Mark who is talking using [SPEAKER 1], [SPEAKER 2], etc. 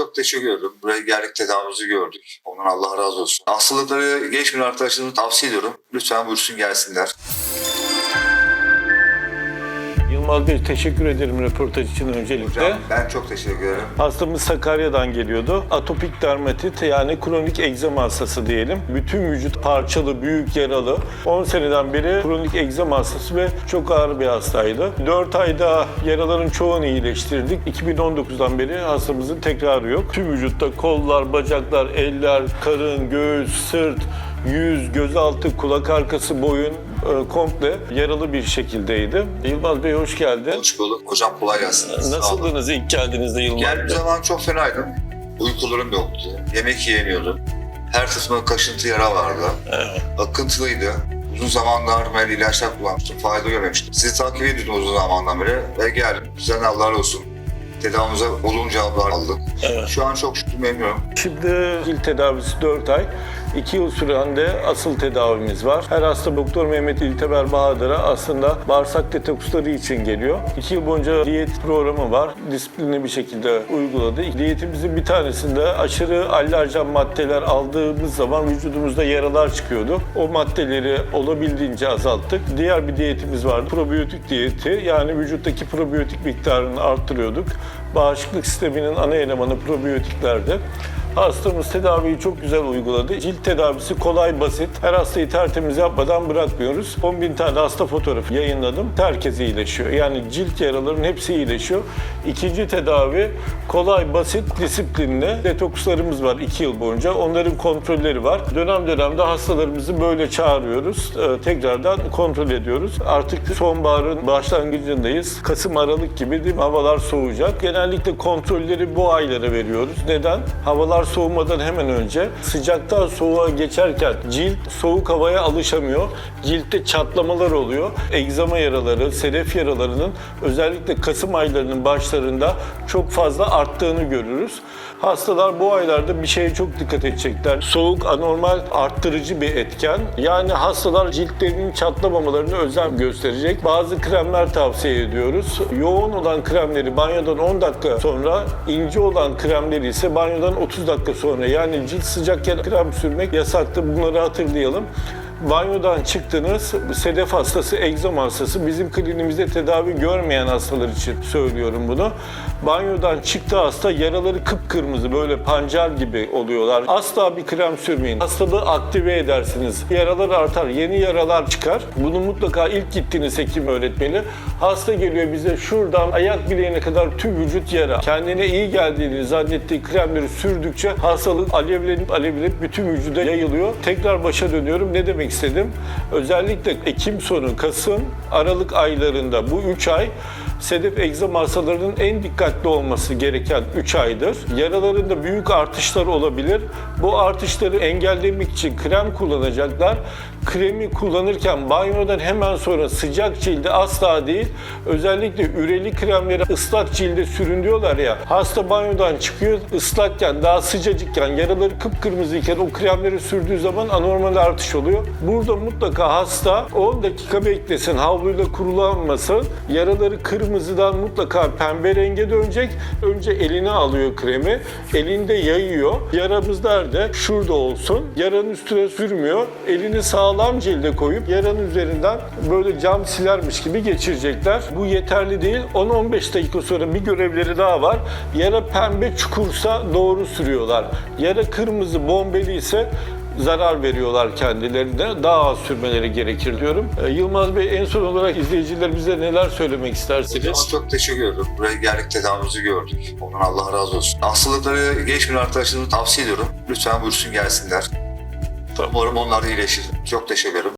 [SPEAKER 1] çok teşekkür ederim. Buraya geldik tedavimizi gördük. Ondan Allah razı olsun. Hastalıkları geçmeyen arkadaşlarımı tavsiye ediyorum. Lütfen buyursun gelsinler.
[SPEAKER 2] Yılmaz Bey teşekkür ederim röportaj için öncelikle.
[SPEAKER 1] Hocam ben çok teşekkür ederim.
[SPEAKER 2] Hastamız Sakarya'dan geliyordu. Atopik dermatit yani kronik egzama hastası diyelim. Bütün vücut parçalı, büyük, yaralı. 10 seneden beri kronik egzama hastası ve çok ağır bir hastaydı. 4 ayda yaraların çoğunu iyileştirdik. 2019'dan beri hastamızın tekrarı yok. Tüm vücutta kollar, bacaklar, eller, karın, göğüs, sırt, yüz, gözaltı, kulak arkası, boyun komple yaralı bir şekildeydi. Yılmaz Bey hoş geldin.
[SPEAKER 1] Hoş bulduk. Hocam kolay gelsin.
[SPEAKER 2] Nasıldınız ilk geldiğinizde Yılmaz
[SPEAKER 1] Geldiğim
[SPEAKER 2] Bey?
[SPEAKER 1] zaman çok fenaydım. Uykularım yoktu. Yemek yiyemiyordum. Her kısmı kaşıntı yara vardı.
[SPEAKER 2] Evet.
[SPEAKER 1] Akıntılıydı. Uzun zamanlar ben ilaçlar kullanmıştım. Fayda görmemiştim. Sizi takip ediyordum uzun zamandan beri ve geldim. Sizden Allah olsun. Tedavimize olumlu cevaplar aldık.
[SPEAKER 2] Evet.
[SPEAKER 1] Şu an çok şükür memnunum.
[SPEAKER 2] Şimdi cilt tedavisi 4 ay. 2 yıl süren de asıl tedavimiz var. Her hasta Doktor Mehmet İlteber Bahadır'a aslında bağırsak detoksları için geliyor. 2 yıl boyunca diyet programı var. Disiplinli bir şekilde uyguladı. Diyetimizin bir tanesinde aşırı alerjen maddeler aldığımız zaman vücudumuzda yaralar çıkıyordu. O maddeleri olabildiğince azalttık. Diğer bir diyetimiz vardı. Probiyotik diyeti. Yani vücuttaki probiyotik miktarını arttırıyorduk. Bağışıklık sisteminin ana elemanı probiyotiklerdi. Hastamız tedaviyi çok güzel uyguladı. Cilt tedavisi kolay, basit. Her hastayı tertemiz yapmadan bırakmıyoruz. 10 bin tane hasta fotoğrafı yayınladım. Herkes iyileşiyor. Yani cilt yaraların hepsi iyileşiyor. İkinci tedavi kolay, basit, disiplinli. Detokslarımız var 2 yıl boyunca. Onların kontrolleri var. Dönem dönemde hastalarımızı böyle çağırıyoruz. Ee, tekrardan kontrol ediyoruz. Artık sonbaharın başlangıcındayız. Kasım, Aralık gibi değil mi? Havalar soğuyacak. Genellikle kontrolleri bu aylara veriyoruz. Neden? Havalar soğumadan hemen önce sıcaktan soğuğa geçerken cilt soğuk havaya alışamıyor. Ciltte çatlamalar oluyor. Egzama yaraları, sedef yaralarının özellikle Kasım aylarının başlarında çok fazla arttığını görürüz. Hastalar bu aylarda bir şeye çok dikkat edecekler. Soğuk anormal arttırıcı bir etken. Yani hastalar ciltlerinin çatlamamalarını özen gösterecek. Bazı kremler tavsiye ediyoruz. Yoğun olan kremleri banyodan 10 dakika sonra, ince olan kremleri ise banyodan 30 dakika sonra. Yani cilt sıcakken krem sürmek yasaktır. Bunları hatırlayalım. Banyodan çıktınız, sedef hastası, egzama hastası, bizim klinimizde tedavi görmeyen hastalar için söylüyorum bunu. Banyodan çıktı hasta, yaraları kıpkırmızı, böyle pancar gibi oluyorlar. Asla bir krem sürmeyin. Hastalığı aktive edersiniz. Yaralar artar, yeni yaralar çıkar. Bunu mutlaka ilk gittiğiniz hekim öğretmeni. Hasta geliyor bize şuradan ayak bileğine kadar tüm vücut yara. Kendine iyi geldiğini zannettiği kremleri sürdükçe hastalık alevlenip alevlenip bütün vücuda yayılıyor. Tekrar başa dönüyorum. Ne demek istedim? Özellikle Ekim sonu, Kasım, Aralık aylarında bu 3 ay sedef egzama hastalarının en dikkatli olması gereken 3 aydır. Yaralarında büyük artışlar olabilir. Bu artışları engellemek için krem kullanacaklar. Kremi kullanırken banyodan hemen sonra sıcak cilde asla değil, özellikle üreli kremleri ıslak cilde sürün diyorlar ya. Hasta banyodan çıkıyor ıslakken, daha sıcacıkken, yaraları kıpkırmızıyken o kremleri sürdüğü zaman anormal artış oluyor. Burada mutlaka hasta 10 dakika beklesin, havluyla kurulanmasın. Yaraları kırmızıdan mutlaka pembe renge dönecek. Önce eline alıyor kremi, elinde yayıyor. Yaramız nerede? Şurada olsun. Yaranın üstüne sürmüyor. Elini sağlam cilde koyup yaranın üzerinden böyle cam silermiş gibi geçirecekler. Bu yeterli değil. 10-15 dakika sonra bir görevleri daha var. Yara pembe çukursa doğru sürüyorlar. Yara kırmızı bombeli ise zarar veriyorlar kendilerine. Daha az sürmeleri gerekir diyorum. Ee, Yılmaz Bey en son olarak izleyicilerimize neler söylemek istersiniz?
[SPEAKER 1] Çok teşekkür ederim. Buraya geldik tedavimizi gördük. Ondan Allah razı olsun. Hastalıkları geçmeyen arkadaşlarımı tavsiye ediyorum. Lütfen buyursun gelsinler.
[SPEAKER 2] Tamam.
[SPEAKER 1] Umarım onlar iyileşir. Çok teşekkür ederim.